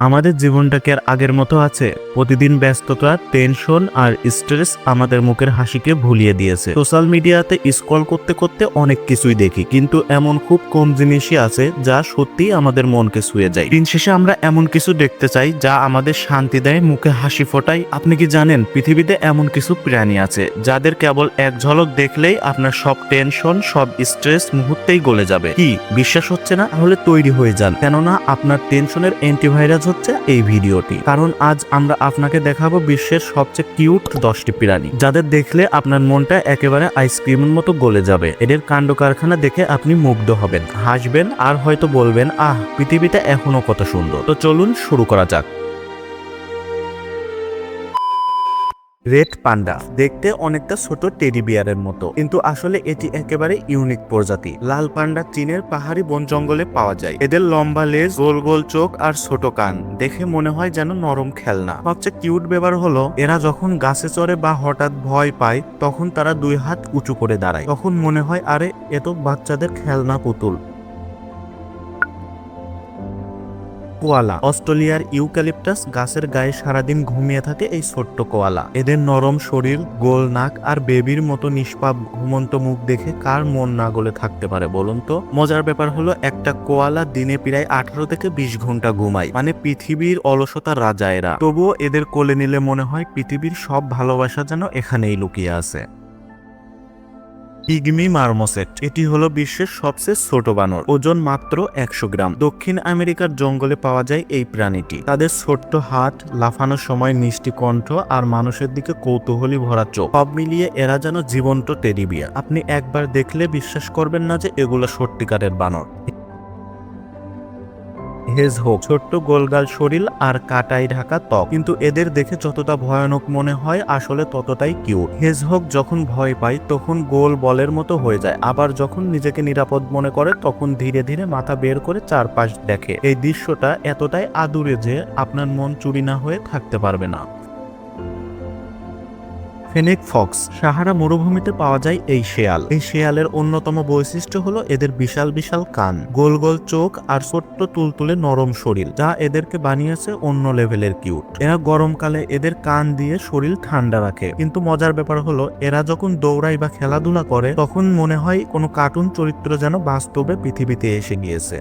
আমাদের জীবনটা কি আর আগের মতো আছে? প্রতিদিন ব্যস্ততা টেনশন আর স্ট্রেস আমাদের মুখের হাসিকে ভুলিয়ে দিয়েছে। সোশ্যাল মিডিয়াতে স্ক্রল করতে করতে অনেক কিছুই দেখি, কিন্তু এমন খুব কম জিনিসই আছে যা সত্যিই আমাদের মনকে ছুঁয়ে যায়। দিন শেষে আমরা এমন কিছু দেখতে চাই যা আমাদের শান্তি দেয়, মুখে হাসি ফোটায়। আপনি কি জানেন, পৃথিবীতে এমন কিছু প্রাণী আছে যাদের কেবল এক ঝলক দেখলেই আপনার সব টেনশন সব স্ট্রেস মুহূর্তেই গলে যাবে? কি, বিশ্বাস হচ্ছে না? তাহলে তৈরি হয়ে যান। কেননা আপনার টেনশনের অ্যান্টিভাইরাস হচ্ছে এই ভিডিওটি। কারণ আজ আমরা আপনাকে দেখাবো বিশ্বের সবচেয়ে কিউট দশটি প্রাণী, যাদের দেখলে আপনার মনটা একেবারে আইসক্রিমের মতো গলে যাবে। এদের কাণ্ড কারখানা দেখে আপনি মুগ্ধ হবেন, হাসবেন আর হয়তো বলবেন, আহ, পৃথিবীটা এখনও কত সুন্দর। তো চলুন শুরু করা যাক। Red panda. দেখতে অনেকটা ছোট টেডি বিয়ারের মতো। কিন্তু আসলে এটি একেবারে ইউনিক প্রজাতি। লাল পান্ডা চীনের পাহাড়ি বন জঙ্গলে পাওয়া যায়। এদের লম্বা লেজ, গোল গোল চোখ আর ছোট কান। দেখে মনে হয় যেন নরম খেলনা। সবচেয়ে কিউট ব্যাপার হলো, এরা যখন গাছে চড়ে বা হঠাৎ ভয় পায়, তখন তারা দুই হাত উঁচু করে দাঁড়ায়। তখন মনে হয়, আরে, এ তো বাচ্চাদের খেলনা পুতুল। কোয়ালা। অস্ট্রেলিয়ার ইউক্যালিপটাস গাছের গায়ে সারাদিন ঘুমিয়ে থাকে এই ছোট্ট কোয়ালা। এদের নরম শরীর, গোল নাক আর বেবির মতো নিষ্পাপ, ঘুমন্ত মুখ দেখে কার মন না গলে থাকতে পারে বলুন তো? মজার ব্যাপার হলো একটা কোয়ালা দিনে প্রায় আঠারো থেকে বিশ ঘণ্টা ঘুমায়। মানে পৃথিবীর অলসতার রাজা এরা তবুও এদের কোলে নিলে মনে হয় পৃথিবীর সব ভালোবাসা যেন এখানেই লুকিয়ে আছে। Pygmy marmoset. এটি হলো বিশ্বের সবচেয়ে ছোট বানর। ওজন মাত্র একশো গ্রাম। দক্ষিণ আমেরিকার জঙ্গলে পাওয়া যায় এই প্রাণীটি। তাদের ছোট্ট হাত, লাফানোর সময় মিষ্টি কণ্ঠ আর মানুষের দিকে কৌতূহলী ভরা চোখ। সব মিলিয়ে এরা যেন জীবন্ত টেরিবিয়া আপনি একবার দেখলে বিশ্বাস করবেন না যে এগুলো সত্যিকারের বানর। হেজ হোক। ছোট্ট গোলগাল শরীর আর কাটাই ঢাকা ত্বক। কিন্তু এদের দেখে যতটা ভয়ানক মনে হয়, আসলে ততটাই কিউট হেজ হোক যখন ভয় পায়, তখন গোল বলের মতো হয়ে যায়। আবার যখন নিজেকে নিরাপদ মনে করে, তখন ধীরে ধীরে মাথা বের করে চারপাশ দেখে। এই দৃশ্যটা এতটাই আদুরে যে আপনার মন চুরি না হয়ে থাকতে পারবে না। ফেনিক ফক্স সাহারা মরুভূমিতে পাওয়া যায় এই শেয়াল। এই শেয়ালের অন্যতম বৈশিষ্ট্য হলো এদের বিশাল বিশাল কান, গোল গোল চোখ আর ছোট্ট তুলতুলে নরম শরীর, যা এদেরকে বানিয়েছে অন্য লেভেলের কিউট। এরা গরমকালে এদের কান দিয়ে শরীর ঠান্ডা রাখে, কিন্তু মজার ব্যাপার হলো এরা যখন দৌড়ায় বা খেলাধুলা করে, তখন মনে হয় কোনো কার্টুন চরিত্র যেন বাস্তবে পৃথিবীতে এসে গিয়েছে।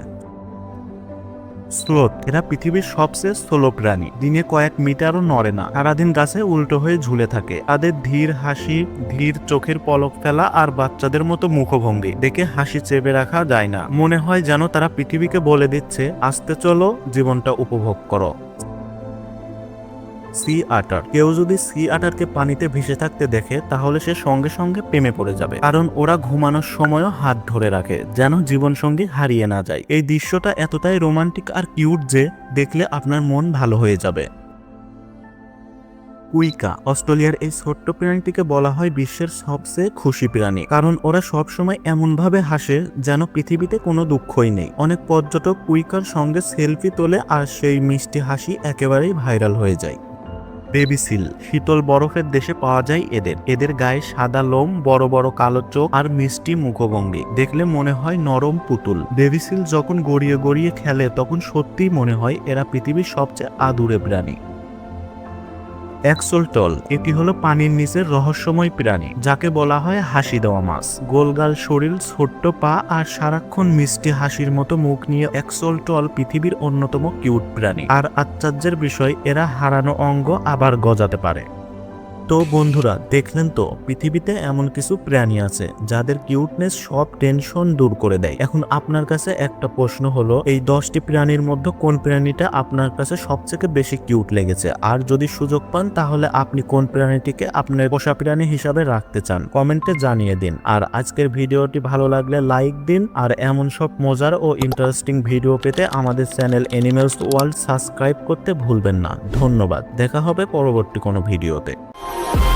স্লোথ এরা পৃথিবীর সবচেয়ে স্থল প্রাণী। দিনে কয়েক মিটারও নড়ে না। সারাদিন গাছে উল্টো হয়ে ঝুলে থাকে। তাদের ধীর হাসি, ধীর চোখের পলক ফেলা আর বাচ্চাদের মতো মুখভঙ্গি দেখে হাসি চেপে রাখা যায় না। মনে হয় যেন তারা পৃথিবীকে বলে দিচ্ছে, আসতে চলো, জীবনটা উপভোগ করো। সি আটার। কেউ যদি সি আটারকে পানিতে ভেসে থাকতে দেখে, তাহলে সে সঙ্গে সঙ্গে প্রেমে পড়ে যাবে। কারণ ওরা ঘুমানোর সময়ও হাত ধরে রাখে, যেন জীবনসঙ্গী হারিয়ে না যায়। এই দৃশ্যটা এতটাই রোমান্টিক আর কিউট যে, দেখলে আপনার মন ভালো হয়ে যাবে। কুইকা, অস্ট্রেলিয়ার এই ছোট্ট প্রাণীটিকে বলা হয় বিশ্বের সবচেয়ে খুশি প্রাণী। কারণ ওরা সবসময় এমনভাবে হাসে, যেন পৃথিবীতে কোনো দুঃখই নেই। অনেক পর্যটক কুইকার সঙ্গে সেলফি তোলে আর সেই মিষ্টি হাসি একেবারেই ভাইরাল হয়ে যায়। বেবিসিল শীতল বরফের দেশে পাওয়া যায় এদের। এদের গায়ে সাদা লোম, বড় বড় কালো চোখ আর মিষ্টি মুখভঙ্গি। দেখলে মনে হয় নরম পুতুল। বেবিসিল যখন গড়িয়ে গড়িয়ে খেলে, তখন সত্যিই মনে হয় এরা পৃথিবীর সবচেয়ে আদুরে প্রাণী। অ্যাক্সোলটল এটি হলো পানির নিচের রহস্যময় প্রাণী, যাকে বলা হয় হাসি দেওয়া মাছ। গোলগাল শরীর, ছোট্ট পা আর সারাক্ষণ মিষ্টি হাসির মতো মুখ নিয়ে অ্যাক্সোলটল পৃথিবীর অন্যতম কিউট প্রাণী। আর আশ্চর্যের বিষয়, এরা হারানো অঙ্গ আবার গজাতে পারে। তো বন্ধুরা, দেখলেন তো, পৃথিবীতে এমন কিছু প্রাণী আছে যাদের কিউটনেস সব টেনশন দূর করে দেয়। এখন আপনার কাছে একটা প্রশ্ন হলো, এই দশটি প্রাণীর মধ্যে কোন প্রাণীটা আপনার কাছে সবথেকে বেশি কিউট লেগেছে? আর যদি সুযোগ পান, তাহলে আপনি কোন প্রাণীটিকে আপনার পোষা প্রাণী হিসাবে রাখতে চান? কমেন্টে জানিয়ে দিন। আর আজকের ভিডিওটি ভালো লাগলে লাইক দিন। আর এমন সব মজার ও ইন্টারেস্টিং ভিডিও পেতে আমাদের চ্যানেল এনিমেলস ওয়ার্ল্ড সাবস্ক্রাইব করতে ভুলবেন না। ধন্যবাদ। দেখা হবে পরবর্তী কোনো ভিডিওতে। Bye.